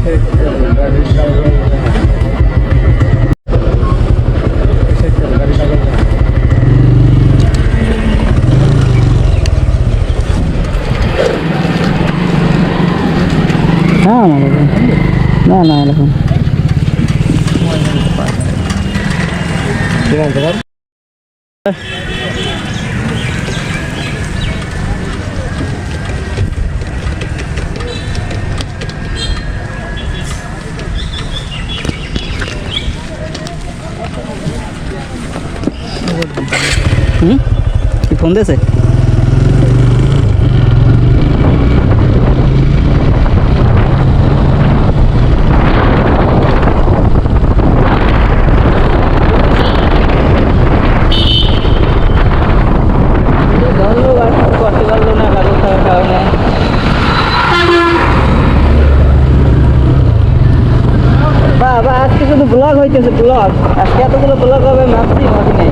Ah, malaga. Na, malaga. Jangan, jangan. হুম? কি phone দিয়েছে? বাবা, আজকে শুধু ব্লগ হইতেছে ব্লগ আজকে এতগুলো ব্লগ হবে, ভাবছি, ভাবি নাই।